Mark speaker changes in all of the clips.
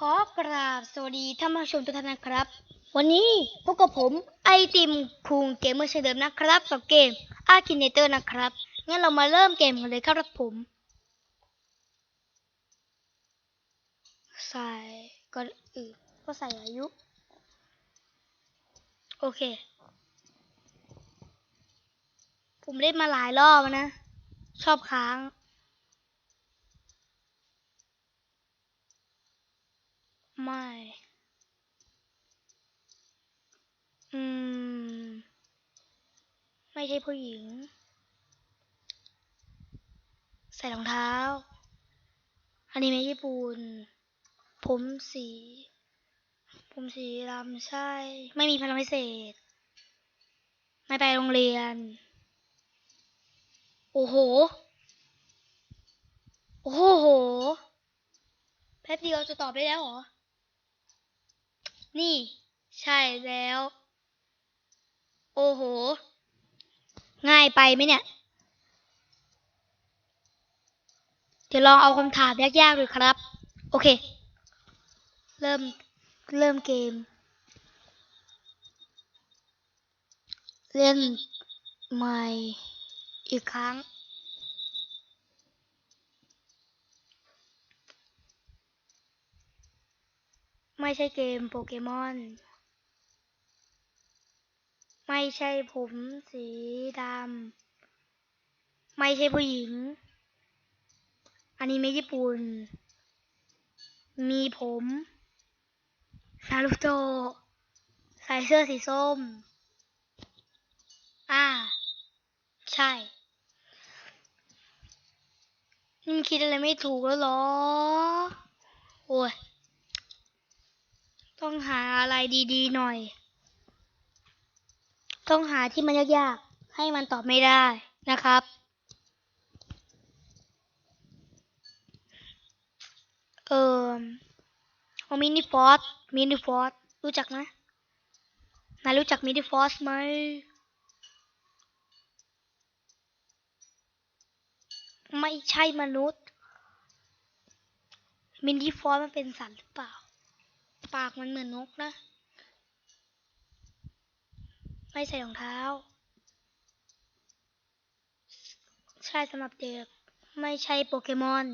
Speaker 1: ขอกราบสวัสดีท่านผู้ชมทุกท่านนะครับ วันนี้พบกับผมไอติมคุงเกมเมอร์เช่นเดิมนะครับกับเกมอาร์คินเนเตอร์นะครับงั้นเรามาเริ่มเกมกันเลยครับผม ใส่ก็อื่นก็ใส่อายุ โอเค ผมเล่นมาหลายรอบแล้วนะ ชอบค้าง ไม่ อืม ไม่ใช่ผู้หญิง ใส่รองเท้าอนิเมะญี่ปุ่น ผมสี ผมสีดำใช่ ไม่มีพลังพิเศษ ไม่ไปโรงเรียน โอ้โห โอ้โห แป๊บเดียวจะตอบได้แล้วเหรอ นี่ ใช่แล้ว โอ้โห ง่ายไปไหมเนี่ย เดี๋ยวลองเอาคำถามยากๆดูครับ โอเค เริ่ม เริ่มเกม เล่นใหม่อีกครั้ง ไม่ใช่เกมโปเกมอน ไม่ใช่ผมสีดำ ไม่ใช่ผู้หญิง อันิเมะญี่ปุ่น มีผมนารุโตใส่เสื้อสีส้ม อ่า ใช่ นี่มันคิดอะไรไม่ถูกแล้วเหรอ โอ้ย ต้องหาอะไรดีๆหน่อย ต้องหาที่มันยากๆ ให้มันตอบไม่ได้นะครับ เอ่อมินิฟอสมินิฟอสรู้จักไหมนายรู้จักมินิฟอสไหมไม่ใช่มนุษย์ มินิฟอสมันเป็นสัตว์หรือเปล่า ปากมันเหมือนนกนะ ไม่ใส่รองเท้า ใช่สำหรับเด็ก ไม่ใช่โปเกมอน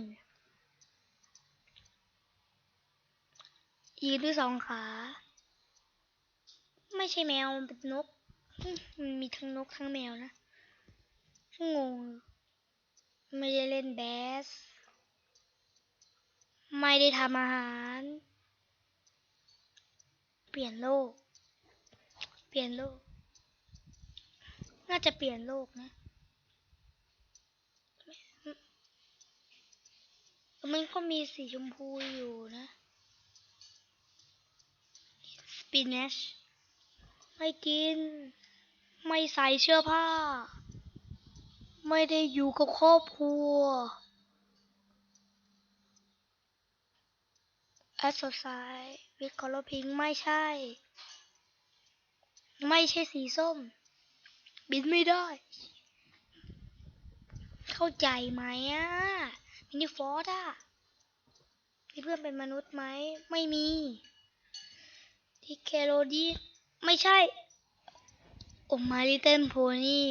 Speaker 1: ยืนด้วยสองขา ไม่ใช่แมว มันเป็นนกมมันมีทั้งนกทั้งแมวนะ งง ไม่ได้เล่นแบส ไม่ได้ทำอาหาร เปลี่ยนโลก เปลี่ยนโลก น่าจะเปลี่ยนโลกนะมันก็มีสีชมพูอยู่นะสปินเนชไม่กิน ไม่ใส่เสื้อผ้า ไม่ได้อยู่กับครอบครัว แอสโซไซ วิคอลพิงไม่ใช่ ไม่ใช่สีส้ม บินไม่ได้ เข้าใจไหมอะมินิฟอร์ดอะมีเพื่อนเป็นมนุษย์ไหม ไม่มีที่เคโรดีไม่ใช่โอมาลิเต้นโพนี่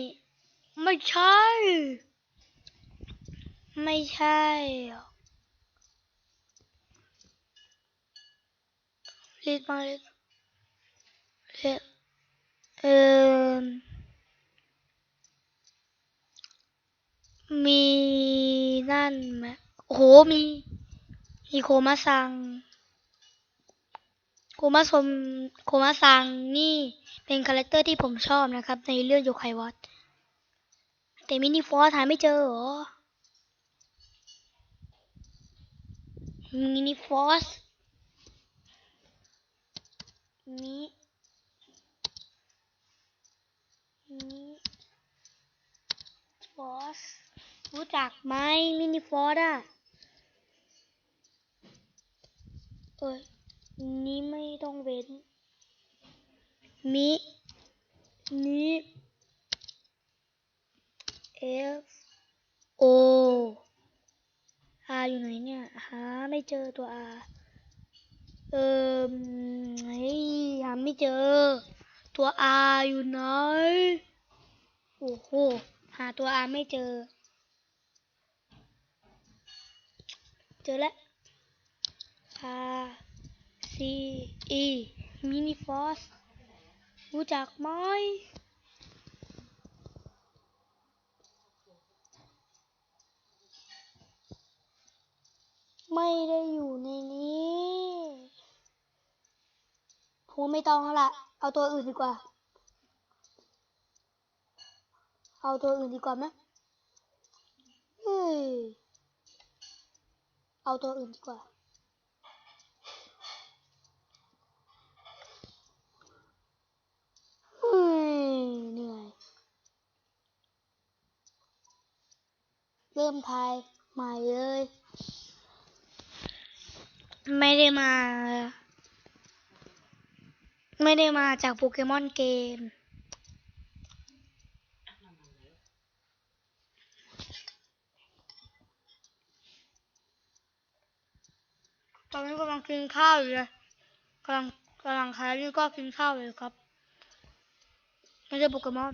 Speaker 1: ไม่ใช่ ไม่ใช่ ลิดมาลิดเอ่อเออมีนั่นไหมโอ้โหมีมีโคมาซังโคมาสมโคมาซังนี่เป็นคาแรคเตอร์ที่ผมชอบนะครับ ในเรื่องโยไควัตแต่มินิฟอสหาไม่เจอเหรอมินิฟอส มิมิฟอสรู้จักไหมมินิฟอสอะเอ้ยนี้ไม่ต้องเว้น มินิเอฟโออาอยู่ไหนเนี่ย หาไม่เจอตัวอา เออเฮ้ยหาไม่เจอ ตัว R อยู่ไหนโอ้โหหาตัว R ไม่เจอ เจอแล้ว R C E Mini Force รู้จักไหมไม่ได้อยู่ใน ผมไม่ต้องละเอาตัวอื่นดีกว่า เอาตัวอื่นดีกว่าไหมเฮ้ยเอาตัวอื่นดีกว่า เฮ้ยเหนื่อย เริ่มทายใหม่เลย ไม่ได้มา ไม่ได้มาจากโปเกมอนเกม ตอนนี้กำลังกินข้าวอยู่เลยกำลังกำลังคายนี่ก็กินข้าวอยู่ครับ ไม่ใช่โปเกมอน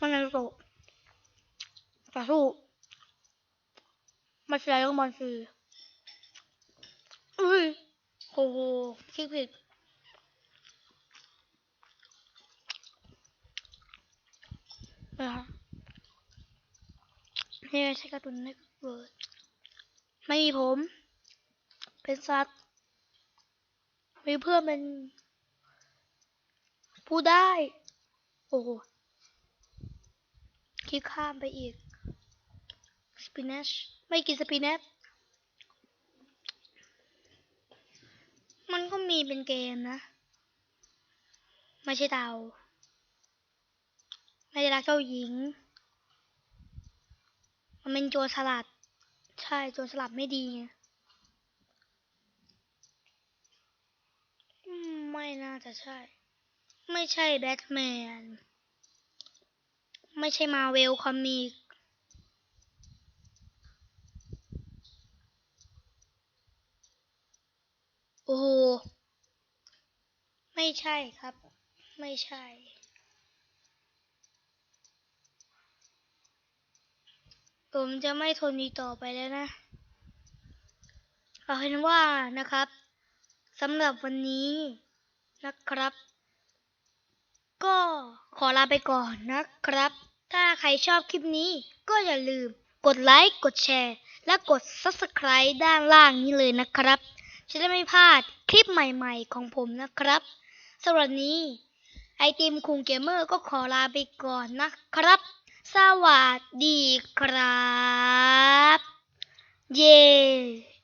Speaker 1: มันนารูโตะต่อสู้มาเชียร์ยังบออุ้ยโอ้โหคิดผิด นะคะนี่ใช่การ์ตูนเน็ตเวิร์ดไม่มีผม เป็นสัตว์ มีเพื่อนเป็นผู้ได้ โอ้โหคลิกข้ามไปอีก สปินัชไม่กินสปินัชมันก็มีเป็นเกมนะ ไม่ใช่เตา ไม่ได้รักเจ้าหญิง มันเป็นโจรสลัด ใช่โจรสลัดไม่ดีไมไม่น่าจะใช่ ไม่ใช่แบทแมน ไม่ใช่มาเวลคอมิกโอ้โห ไม่ใช่ครับ ไม่ใช่ ผมจะไม่ทนอีกต่อไปแล้วนะ เอาเป็นว่านะครับสำหรับวันนี้นะครับ ก็ขอลาไปก่อนนะครับ ถ้าใครชอบคลิปนี้ก็อย่าลืมกดไลค์ กดแชร์ และกด Subscribe ด้านล่างนี้เลยนะครับ จะได้ไม่พลาดคลิปใหม่ๆของผมนะครับสำหรับวันนี้ไอติมคุงเกมเมอร์ก็ขอลาไปก่อนนะครับ สวัสดีครับ เย้